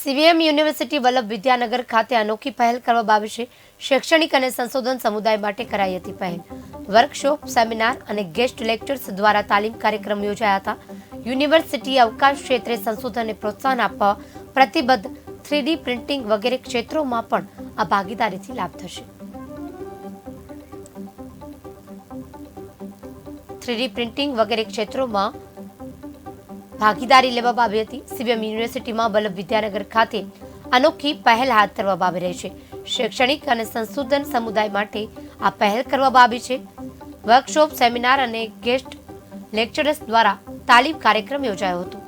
CVM university Vallabh Vidyanagar ખાતે અનોખી પહેલ કરવામાં બાબતે શૈક્ષણિક અને સંશોધન સમુદાય માટે કરાઈ હતી પહેલ. વર્કશોપ, સેમિનાર અને ગેસ્ટ લેક્ચર્સ દ્વારા તાલીમ કાર્યક્રમ યોજાયા હતા. યુનિવર્સિટી અવકાશ ક્ષેત્રે સંશોધનને પ્રોત્સાહન આપવા પ્રતિબદ્ધ થ્રીડી પ્રિન્ટિંગ વગેરે ક્ષેત્રોમાં પણ આ ભાગીદારીથી લાભ થશે. થ્રીડી પ્રિન્ટિંગ વગેરે ક્ષેત્રોમાં ભાગીદારી લેવામાં આવી હતી. સીબીએમ યુનિવર્સિટીમાં વલ્લભ વિદ્યાનગર ખાતે અનોખી પહેલ હાથ ધરવામાં આવી રહી છે. શૈક્ષણિક અને સંશોધન સમુદાય માટે આ પહેલ કરવામાં આવી છે. વર્કશોપ, સેમિનાર અને ગેસ્ટ લેક્ચરર્સ દ્વારા તાલીમ કાર્યક્રમ યોજાયો હતો.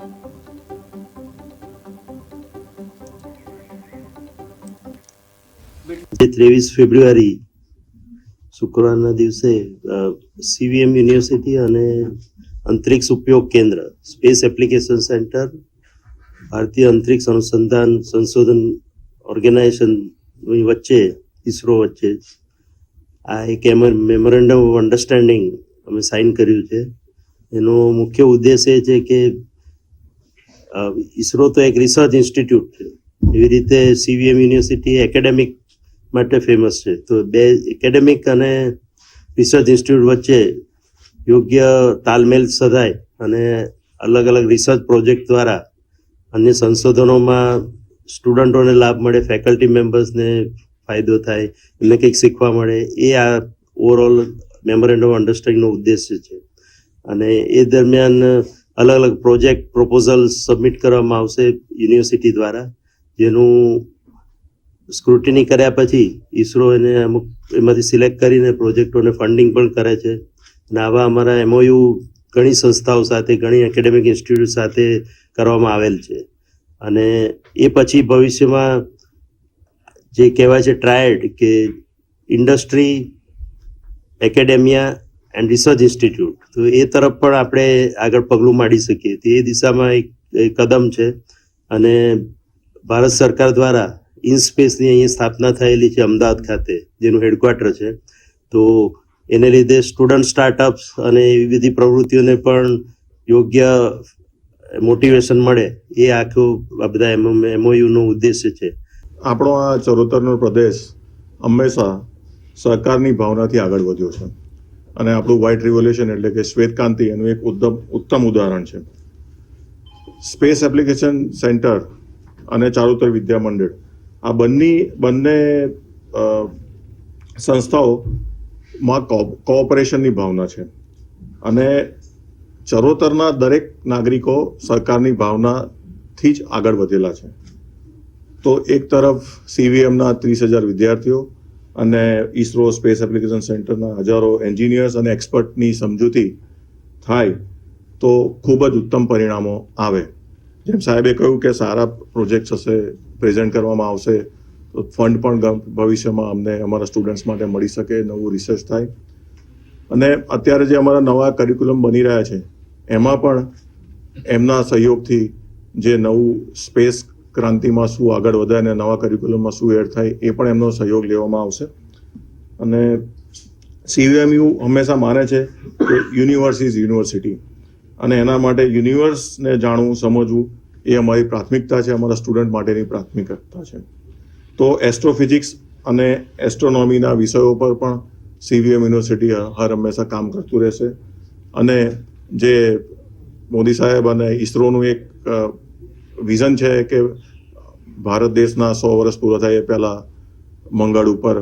ત્રેવીસ ફેબ્રુઆરી શુક્રવારના દિવસે સીવીએમ યુનિવર્સિટી અને અંતરિક્ષ ઉપયોગ કેન્દ્ર સ્પેસ એપ્લિકેશન સેન્ટર ભારતીય અંતરિક્ષ અનુસંધાન સંશોધન ઓર્ગેનાઇઝેશનની વચ્ચે, ઇસરો વચ્ચે આ એક મેમોરેન્ડમ ઓફ અન્ડરસ્ટેન્ડિંગ અમે સાઇન કર્યું છે. એનો મુખ્ય ઉદ્દેશ એ છે કે ઇસરો તો એક રિસર્ચ ઇન્સ્ટિટ્યૂટ છે. એવી રીતે સીવીએમ યુનિવર્સિટી એકેડેમિક માટે ફેમસ છે. તો બે એકેડેમિક અને રિસર્ચ ઇન્સ્ટિટ્યૂટ વચ્ચે યોગ્ય તાલમેલ સધાય અને અલગ અલગ રિસર્ચ પ્રોજેક્ટ દ્વારા અન્ય સંશોધનોમાં સ્ટુડન્ટોને લાભ મળે ફેકલ્ટી મેમ્બર્સને ફાયદો થાય, એમને કંઈક શીખવા મળે, એ આ ઓવરઓલ મેમોરેન્ડમ અન્ડરસ્ટેન્ડિંગનો ઉદ્દેશ્ય છે. અને એ દરમિયાન અલગ અલગ પ્રોજેક્ટ પ્રપોઝલ સબમિટ કરવામાં આવશે યુનિવર્સિટી દ્વારા, જેનું સ્ક્રુટિની કર્યા પછી ઇસરો એને અમુક એમાંથી સિલેક્ટ કરીને પ્રોજેક્ટોને ફંડિંગ પણ કરે છે. અને આવા અમારા એમઓયુ ઘણી સંસ્થાઓ સાથે, ઘણી એકેડેમિક ઇન્સ્ટિટ્યૂટ સાથે કરવામાં આવેલ છે. અને એ પછી ભવિષ્યમાં જે કહેવાય છે ટ્રાયડ કે industry academia and research institute તો એ તરફ પણ આપણે આગળ પગલું માંડી શકીએ. તો એ દિશામાં એક કદમ છે. અને ભારત સરકાર દ્વારા ઇનસ્પેસની અહીં સ્થાપના થયેલી છે અમદાવાદ ખાતે, જેનું હેડક્વાર્ટર છે. તો એને લીધે સ્ટુડન્ટ સ્ટાર્ટઅપ્સ અને એવી બધી પ્રવૃત્તિઓને પણ યોગ્ય મોટિવેશન મળે એ આખું આ બધા એમઓયુનો ઉદ્દેશ્ય છે. આપણો આ ચરોતરનો પ્રદેશ હંમેશા સહકારની ભાવનાથી આગળ વધ્યો છે. અને આપણું વ્હાઇટ રિવોલ્યુશન એટલે કે શ્વેતક્રાંતિ એનું એક ઉત્તમ ઉદાહરણ છે. સ્પેસ એપ્લિકેશન સેન્ટર અને ચારુતર વિદ્યા મંડળ આ બંને બંને અ, કો- કોઓપરેશનની ભાવના છે. અને ચરોતરના દરેક નાગરિકો સરકારની ભાવનાથી જ આગળ વધેલા છે. તો એક તરફ સીવીએમના ત્રીસ હજાર વિદ્યાર્થીઓ અને ઇસરો સ્પેસ એપ્લિકેશન સેન્ટરના હજારો એન્જિનિયર્સ અને એક્સપર્ટની સમજૂતી થાય તો ખૂબ જ ઉત્તમ પરિણામો આવે. જેમ સાહેબે કહ્યું કે સારા પ્રોજેક્ટ્સ હશે પ્રેઝન્ટ કરવામાં આવશે ફંડ પણ ભવિષ્યમાં અમને અમારા સ્ટુડન્ટ્સ માટે મળી શકે, નવું રિસર્ચ થાય. અને અત્યારે જે અમારા નવા કરિક્યુલમ બની રહ્યા છે, એમાં પણ એમના સહયોગથી જે નવું સ્પેસ ક્રાંતિમાં શું આગળ વધે અને નવા કરિક્યુલમમાં શું એડ થાય, એ પણ એમનો સહયોગ લેવામાં આવશે. અને સીવીએમયુ હંમેશા માને છે કે યુનિવર્સ ઇઝ યુનિવર્સિટી અને એના માટે યુનિવર્સને જાણવું, સમજવું એ અમારી પ્રાથમિકતા છે, અમારા સ્ટુડન્ટ માટેની પ્રાથમિકતા છે. તો એસ્ટ્રોફિઝિક્સ અને એસ્ટ્રોનોમીના વિષયો પર પણ સીવીએમ યુનિવર્સિટી હર હંમેશા કામ કરતું રહેશે. અને જે મોદી સાહેબ અને ઇસરોનું એક વિઝન છે કે ભારત દેશના સો વર્ષ પૂરા થાય એ પહેલાં મંગળ ઉપર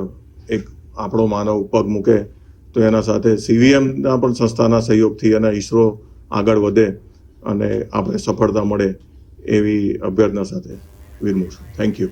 એક આપણો માનવ પગ મૂકે તો એના સાથે સીવીએમના પણ સંસ્થાના સહયોગથી અને ઇસરો આગળ વધે અને આપણે સફળતા મળે એવી અભ્યર્થના સાથે વિરમું છું. Thank you